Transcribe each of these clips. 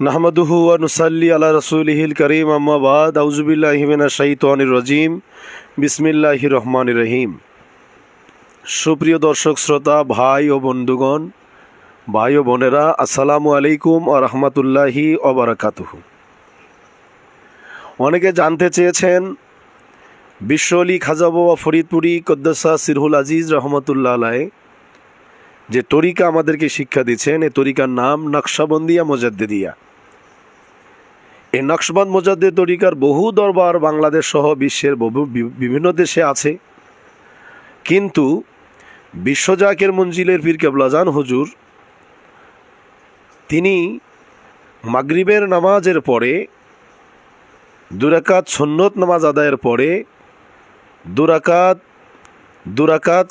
নাহমাদুহু নুসাল্লি আলা রাসূলিহিল করিম, আম্মা বাদ। আউযুবিল্লাহি মিনাশ শাইতানির রাজিম। বিসমিল্লাহির রহমানির রহিম। সুপ্রিয় দর্শক, শ্রোতা, ভাই ও বন্ধুগণ, ভাই ও বোনেরা, আসসালামু আলাইকুম ও রহমতুল্লাহি ওবরাকাতুহু অনেকে জানতে চেয়েছেন, বিশ্ব আলী খাজা বাবা ফরিদপুরি কদ্দাসা সিরহুল আজিজ রহমতুল্লাহ আলাই যে তরিকা আমাদেরকে শিক্ষা দিচ্ছেন এই তরিকার নাম নকশাবন্দিয়া মোজাদ্দেদিয়া। এই নকশবন্দ মোজাদ্দে তরিকার বহু দরবার বাংলাদেশ সহ বিশ্বের বহু- বিভিন্ন দেশে আছে। কিন্তু বিশ্বজাকের মঞ্জিলের পীর কেবলাজান হুজুর, তিনি মাগরিবের নামাজের পরে, দুরাকাত সন্নত নামাজ আদায়ের পরে, দুরাকাত দুরাকাত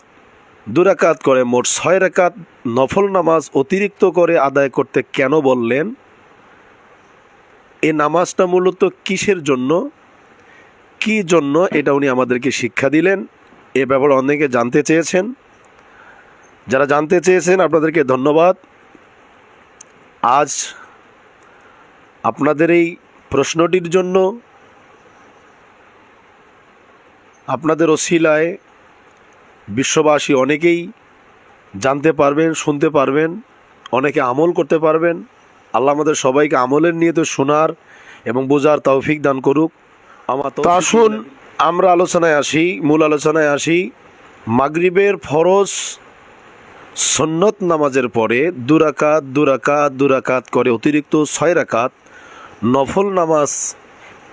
দুরাকাত করে মোট ছয় রাকাত নফল নামাজ অতিরিক্ত করে আদায় করতে কেন বললেন? এই নামাজটা মূলত কিসের জন্য? কি জন্য? এটা উনি আমাদেরকে শিক্ষা দিলেন। এ ব্যাপারে অনেকে জানতে চেয়েছেন। যারা জানতে চেয়েছেন, আপনাদেরকে ধন্যবাদ। আজ আপনাদের এই প্রশ্নটির জন্য আপনাদের ওসিলায় বিশ্ববাসী অনেকেই জানতে পারবেন শুনতে পারবেন অনেকে আমল করতে পারবেন। আল্লাহ আমাদের সবাইকে আমলের নিয়ে তো শোনার এবং বোঝার তৌফিক দান করুক। আমার তো আসুন আমরা আলোচনায় আসি মূল আলোচনায় আসি। মাগরিবের ফরজ সন্নত নামাজের পরে দুরাকাত দুরাকাত দুরাকাত করে অতিরিক্ত ছয় রাকাত নফল নামাজ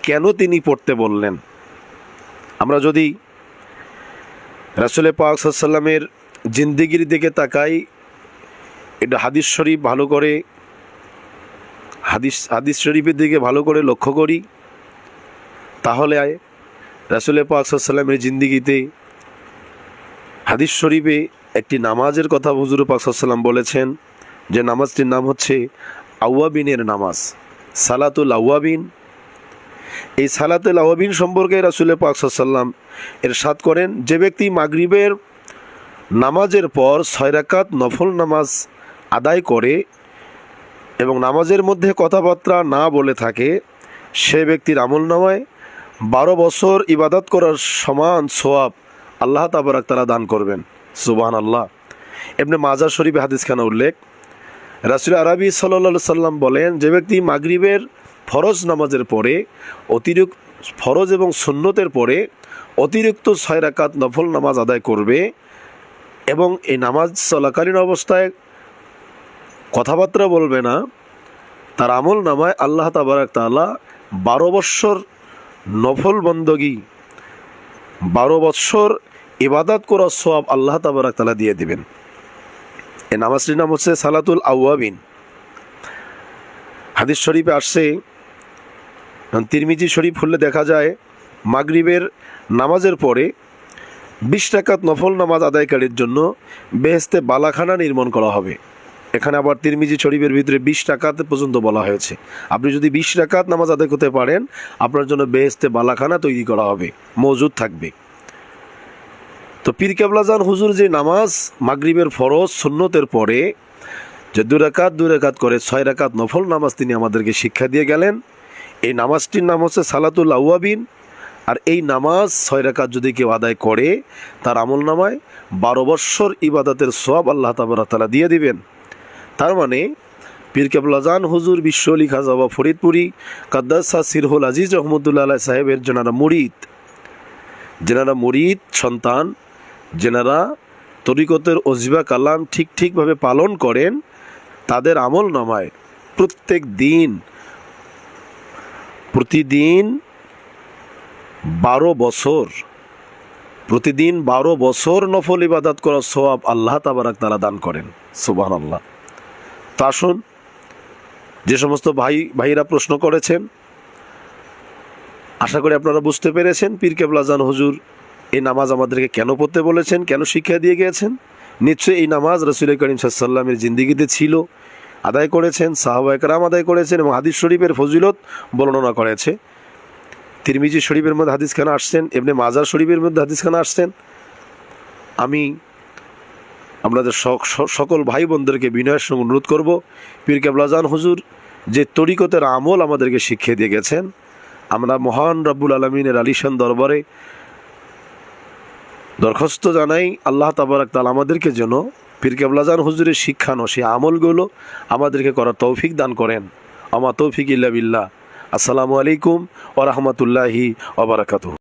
কেন তিনি পড়তে বললেন? আমরা যদি রাসুলে পাক সাল্লামের জিন্দিগির দিকে তাকাই, এটা হাদিস শরীফ ভালো করে, হাদিস হাদিস শরীফের দিকে ভালো করে লক্ষ্য করি, তাহলে রাসুলে পাক সাল্লামের জিন্দিগিতে হাদিস শরীফে একটি নামাজের কথা হুজুর পাক সাল্লাম বলেছেন, যে নামাজটির নাম হচ্ছে আউয়াবিনের নামাজ, সালাতুল আউয়াবিন এই সালাতুল আওয়াবিন সম্পর্কে রাসুলের পাক সাল্লাম এর সাত করেন, যে ব্যক্তি মাগরিবের নামাজের পর ছয় রাকাত নফল নামাজ আদায় করে এবং নামাজের মধ্যে কথাবার্তা না বলে থাকে, সে ব্যক্তির আমল নামায় বারো বছর ইবাদত করার সমান সোয়াব আল্লাহ তাবারাক তারা দান করবেন। সুবাহান আল্লাহ এমনি মাজার শরীফে হাদিসখানা উল্লেখ। রাসুল আরবি সাল্লা সাল্লাম বলেন, যে ব্যক্তি মাগরিবের ফরজ নামাজের পরে, অতিরিক্ত ফরজ এবং সুন্নতের পরে অতিরিক্ত ছয় রাকাত নফল নামাজ আদায় করবে এবং এই নামাজ চলাকালীন অবস্থায় কথাবার্তা বলবে না, তার আমল নামায় আল্লাহ তাবারাক তাআলা বারো বৎসর নফল বন্দগি, বারো বৎসর ইবাদত করার সব আল্লাহ তাবারাক তাআলা দিয়ে দিবেন। এই নামাজটির নাম হচ্ছে সালাতুল আউয়াবিন হাদিস শরীফে আসছে তিরমিজি শরীফ খুললে দেখা যায়, মাগরিবের নামাজের পরে বিশ টাকাত নফল নামাজ আদায়কারীর জন্য বেহেস্তে বালাখানা নির্মাণ করা হবে। এখানে আবার তিরমিজি শরীফের ভিতরে বিশ টাকাত পর্যন্ত বলা হয়েছে। আপনি যদি বিশ টাকাত নামাজ আদায় করতে পারেন, আপনার জন্য বেহেস্তে বালাখানা তৈরি করা হবে, মজুদ থাকবে। তো পীর কেবলাজান হুজুর যে নামাজ মাগরিবের ফরজ সুন্নতের পরে যে দু রাকাত দু রাকাত করে ছয় রাকাত নফল নামাজ তিনি আমাদেরকে শিক্ষা দিয়ে গেলেন। এই নামাজটির নাম হচ্ছে সালাতুল আউয়াবিন। আর এই নামাজ ছয় রাকাত যদি কেউ আদায় করে, তার আমল নামায় বারো বৎসর ইবাদতের সব আল্লাহ তালা দিয়ে দিবেন। তার মানে পীর হুজুর বিশ্ব আলী খাজা বা ফরিদপুরি, কাদ্দাসা সিরহুল আজিজ রহমতুল্লাহ আলাহ সাহেবের যেনারা মুরিদ যেনারা মুরিদ সন্তান, যেনারা তরিকতের অজিবা কালাম ঠিক ঠিকভাবে পালন করেন, তাদের আমল নামায় প্রত্যেক দিন প্রতিদিন বারো বছর, প্রতিদিন বারো বছর নফল ইবাদত করার সোয়াব আল্লাহ তাবারাক তারা দান করেন। সুবাহ আল্লাহ তা আসুন, যে সমস্ত ভাই, ভাইরা প্রশ্ন করেছেন, আশা করি আপনারা বুঝতে পেরেছেন, পীর কেবলাজান হুজুর এই নামাজ আমাদেরকে কেন পড়তে বলেছেন, কেন শিক্ষা দিয়ে গিয়েছেন? নিশ্চয়ই এই নামাজ রসুল করিম সাল্লামের জিন্দিগিতে ছিল আদায় করেছেন, সাহাবা একরাম আদায় করেছেন এবং হাদিস শরীফের ফজিলত বর্ণনা করেছে। তিরমিজি শরীফের মধ্যে হাদিস হাদিসখানা আসছেন এমনি মাজার শরীফের মধ্যে হাদিসখানা আসছেন। আমি আপনাদের সকল ভাই বোনদেরকে বিনয়ের সঙ্গে অনুরোধ করব, পীর কেবলাজান হুজুর যে তরিকতের আমল আমাদেরকে শিখিয়ে দিয়ে গেছেন, আমরা মহান রব্বুল আলমিনের আলিশান দরবারে দরখাস্ত জানাই, আল্লাহ তাবারাক তাল আমাদেরকে যেন পীর কেবলাজান হুজুরের শিক্ষানো সেই আমলগুলো আমাদেরকে করার তৌফিক দান করেন। আমা তৌফিক ইল্লা বিল্লাহ। আসসালামু আলাইকুম ও রহমতুল্লাহি ওবরাকাতুহ